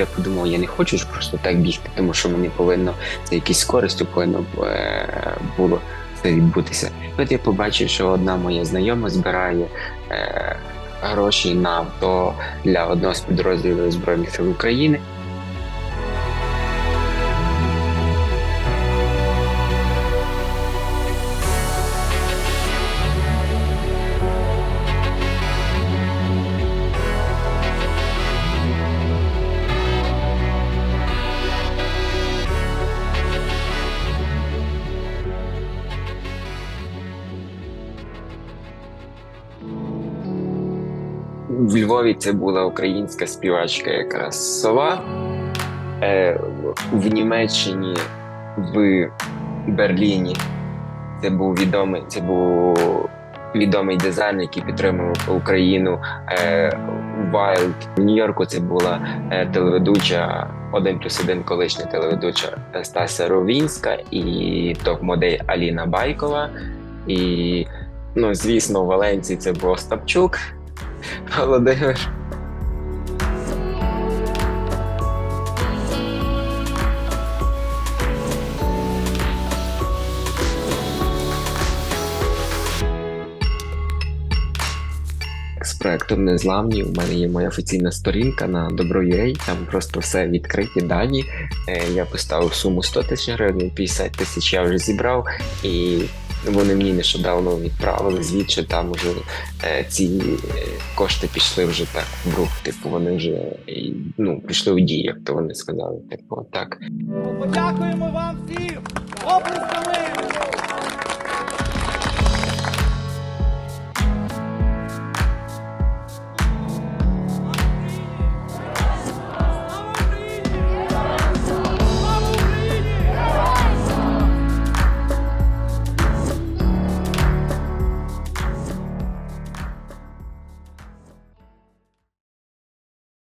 я подумав, я не хочу ж просто так бігти, тому що мені повинно це якісь користю повинно е, було це відбутися. От я побачив, що одна моя знайома збирає е, гроші на авто для одного з підрозділів Збройних сил України. В Львові це була українська співачка якраз сова. Е, в Німеччині, в Берліні. Це був відомий, це був відомий дизайн, який підтримував Україну. Е, Wild. В Нью-Йорку це була е, телеведуча, один плюс один колишня телеведуча Стася Ровінська і топ-модель Аліна Байкова. І, ну, звісно, в Валенції це був Остапчук. Володимир. З проектом Незламні у мене є моя офіційна сторінка на Добро.ua, там просто все відкриті дані. Е, Я поставив суму 100 тисяч гривень, 50 тисяч я вже зібрав, і вони мені нещодавно відправили звіт, що там вже е, ці е, кошти пішли вже так в рух. Типу вони вже ну, пішли в дію, як то вони сказали. Типу, так. Подякуємо вам всім! Оплесками!